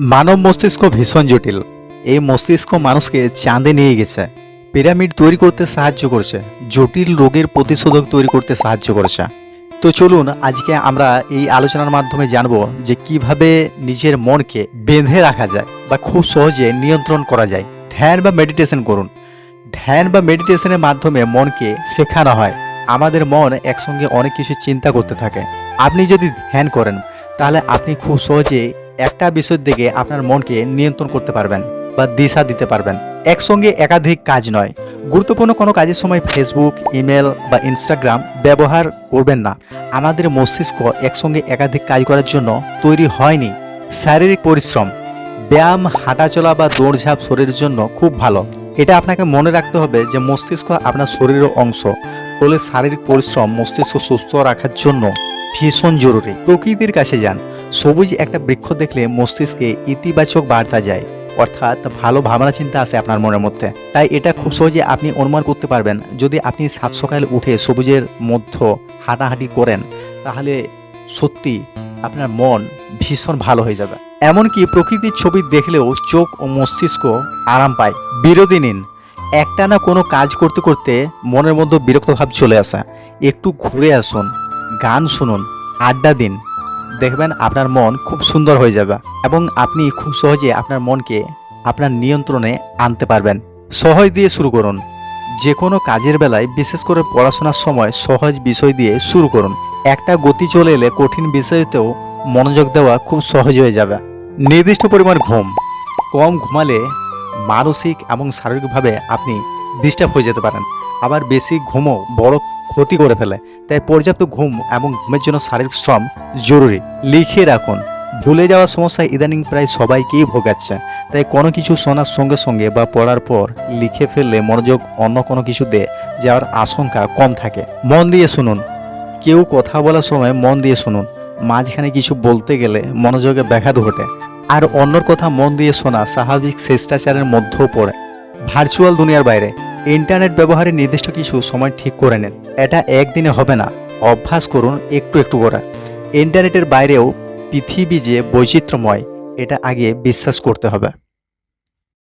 মানব মস্তিষ্ক ভীষণ জটিল। এই মস্তিষ্ক মানুষকে চাঁদে নিয়ে গেছে। পিরামিড তৈরি করতে সাহায্য করছে। জটিল রোগের প্রতিষেধক তৈরি করতে সাহায্য করছে। তো চলুন, আজকে আমরা এই আলোচনার মাধ্যমে জানব যে কীভাবে নিজের মনকে বেঁধে রাখা যায় বা খুব সহজে নিয়ন্ত্রণ করা যায়। ধ্যান বা মেডিটেশন করুন। ধ্যান বা মেডিটেশনের মাধ্যমে মনকে শেখানো হয়। আমাদের মন একসঙ্গে অনেক কিছু চিন্তা করতে থাকে। আপনি যদি ধ্যান করেন, তাহলে আপনি খুব সহজে একটা বিষয়ের দিকে আপনার মনকে নিয়ন্ত্রণ করতে পারবেন বা দিশা দিতে পারবেন। একসঙ্গে একাধিক কাজ নয়। গুরুত্বপূর্ণ কোনো কাজের সময় ফেসবুক ইমেল বা ইনস্টাগ্রাম ব্যবহার করবেন না। আমাদের মস্তিষ্ক একসঙ্গে একাধিক কাজ করার জন্য তৈরি হয়নি। শারীরিক পরিশ্রম, ব্যায়াম, হাঁটাচলা বা দৌড়ঝাঁপ শরীরের জন্য খুব ভালো। এটা আপনাকে মনে রাখতে হবে যে মস্তিষ্ক আপনার শরীরের অংশ। ফলে শারীরিক পরিশ্রম মস্তিষ্ক সুস্থ রাখার জন্য ভীষণ জরুরি। প্রকৃতির কাছে যান। সবুজ একটা বৃক্ষ দেখলে মস্তিষ্কে ইতিবাচক বার্তা যায়। অর্থাৎ ভালো ভাবনা চিন্তা আসে আপনার মনের মধ্যে। তাই এটা খুব সহজে আপনি অনুমান করতে পারবেন। যদি আপনি সাত সকালে উঠে সবুজের মধ্য হাঁটাহাঁটি করেন, তাহলে সত্যি আপনার মন ভীষণ ভালো হয়ে যাবে। এমনকি প্রকৃতির ছবি দেখলেও চোখ ও মস্তিষ্ক আরাম পায়। বিরতি নিন। একটা না কোনো কাজ করতে করতে মনের মধ্যে বিরক্ত ভাব চলে আসা। একটু ঘুরে আসুন, গান শুনুন, আড্ডা দিন। দেখবেন আপনার মন খুব সুন্দর হয়ে যাবে এবং আপনি খুব সহজে আপনার মনকে আপনার নিয়ন্ত্রণে আনতে পারবেন। সহজ দিয়ে শুরু করুন। যে কোনো কাজের বেলায় বিশেষ করে পড়াশোনার সময় সহজ বিষয় দিয়ে শুরু করুন। একটা গতি চলে এলে কঠিন বিষয়তেও মনোযোগ দেওয়া খুব সহজ হয়ে যাবে। নির্দিষ্ট পরিমাণ ঘুম। কম ঘুমালে মানসিক এবং শারীরিকভাবে আপনি ডিস্টার্ব হয়ে যেতে পারেন। আবার বেশি ঘুমও বড় ক্ষতি করে ফেলে। তাই পর্যাপ্ত ঘুম এবং ঘুমের জন্য শারীরিক শ্রম জরুরি। লিখে রাখুন, ভুলে যাওয়ার সমস্যা ইদানিং প্রায় সবাইকেই ভোগাচ্ছে। তাই কোনো কিছু শোনার সঙ্গে সঙ্গে বা পড়ার পর লিখে ফেললে মনোযোগ অন্য কোনো কিছুতে যাওয়ার আশঙ্কা কম থাকে। মন দিয়ে শুনুন। কেউ কথা বলার সময় মন দিয়ে শুনুন। মাঝখানে কিছু বলতে গেলে মনোযোগে ব্যাঘাত ঘটে। আর অন্যর কথা মন দিয়ে শোনা স্বাভাবিক শিষ্টাচারের মধ্যেও পড়ে। ভার্চুয়াল দুনিয়ার বাইরে। ইন্টারনেট ব্যবহারের নির্দিষ্ট কিছু সময় ঠিক করে নেন। এটা একদিনে হবে না। অভ্যাস করুন একটু একটু করে। ইন্টারনেটের বাইরেও পৃথিবী যে বৈচিত্র্যময়, এটা আগে বিশ্বাস করতে হবে।